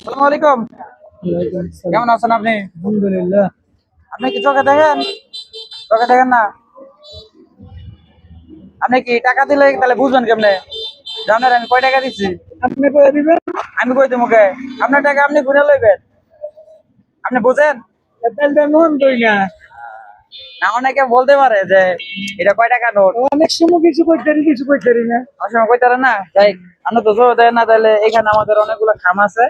আসসালামু আলাইকুম। কেমন আছেন আপনি? আলহামদুলিল্লাহ। আপনি কি চোখে দেখেন? চোখে দেখেন না? আপনি কি টাকা দিলে তাহলে বুঝবেন কেমনে? জানেন আমি কয় টাকা আপনি দিবেন? আমি কই আপনার টাকা আপনি ঘুরে লইবেন। আপনি বুঝেন? কই না। না অনেকে বলতে পারে যে এটা কয় টাকা নোট? অনেক সময় কিছু পারি কিছু পারি না। অসময় কইতে পারে না? যাই আমরা তো জোর দেয় না তাহলে এখানে আমাদের অনেকগুলো খাম আছে।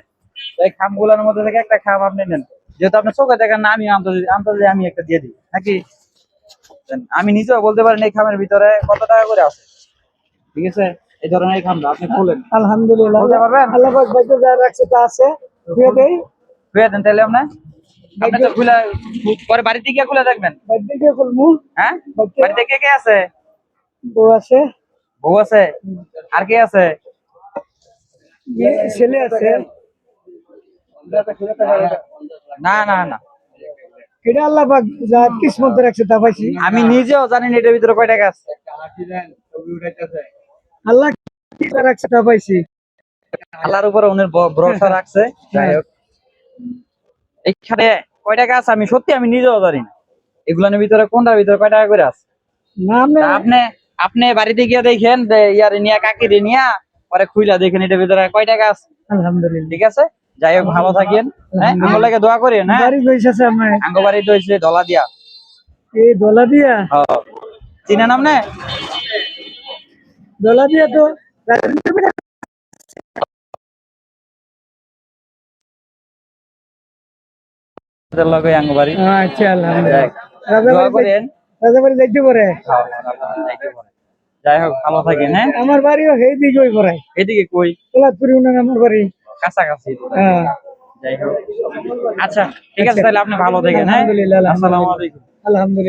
এই খামগুলোর মধ্যে থেকে একটা খাম আপনি নেন। যেহেতু আপনি চোখে দেখেন না আমি আন্তর্জাতিক আমি একটা দিয়ে দিই। নাকি? আমি নিজেও বলতে পারেন এই খামের ভিতরে কত টাকা করে আছে। ঠিক আছে? এই ধরনের এই খামটা আপনি খুলেন। আলহামদুলিল্লাহ। বলতে পারবেন? আল্লাহ পাক বাইতে যা রাখছে তা আছে। দিয়ে দেই। খুলে দেন তাহলে আপনি। আপনি তো খুলে পরে বাড়িতে গিয়ে খুলে দেখবেন। বাইতে দিয়ে খুলমু হ্যাঁ? বাড়িতে- বাড়িতে কে কে আছে? বউ আছে। বউ আছে? আর কে আছে? ছেলে আছে। না না না। এটা আল্লাহ পাক যা কিসমত রাখছে তা পাইছি। আমি নিজেও জানি না এটার ভিতরে কয় টাকা আছে আল্লাহ কি রাখছে তা পাইছি। আল্লাহর উপরে উনি ভরসা রাখছে যাই হোক। এইখানে কয় টাকা আছে আমি সত্যি আমি নিজেও জানি না। এগুলোর ভিতরে কোনটার ভিতরে কয় টাকা করে আছে? না আপনি আপনি আপনি বাড়িতে গিয়ে দেখেন যে ইয়ারে নিয়া কাকিরে নিয়া পরে খুইলা দেখেন এটার ভিতরে কয় টাকা আছে আলহামদুলিল্লাহ। ঠিক আছে? যাই হোক ভালো থাকেন হ্যাঁ? আমার লাগে দোয়া করেন হ্যাঁ? বাড়ি কইছে আমার আঙ্গ বাড়ি তো হয়েছে দলা দিয়া। এই দলা দিয়া? হ্যাঁ। চিনেন আপনি দলা দিয়া তো। লগে আঙ্গ বাড়ি আচ্ছা আলহামদুলিল্লাহ। যাই হোক, রাজা দোয়া বাড়ি করেন। রাজা বাড়ি যাইতে পারে। যাই হোক ভালো থাকেন হ্যাঁ? আমার বাড়িও সেই দিকে এদিকে কই? কোলাপুরি উনান আমার বাড়ি। কাছাকাছি। হ্যাঁ। যাই হোক। আচ্ছা ঠিক আছে তাহলে আপনি ভালো দেখেন হ্যাঁ? আলহামদুলিল্লাহ, আসসালামু আলাইকুম। আলহামদুলিল্লাহ।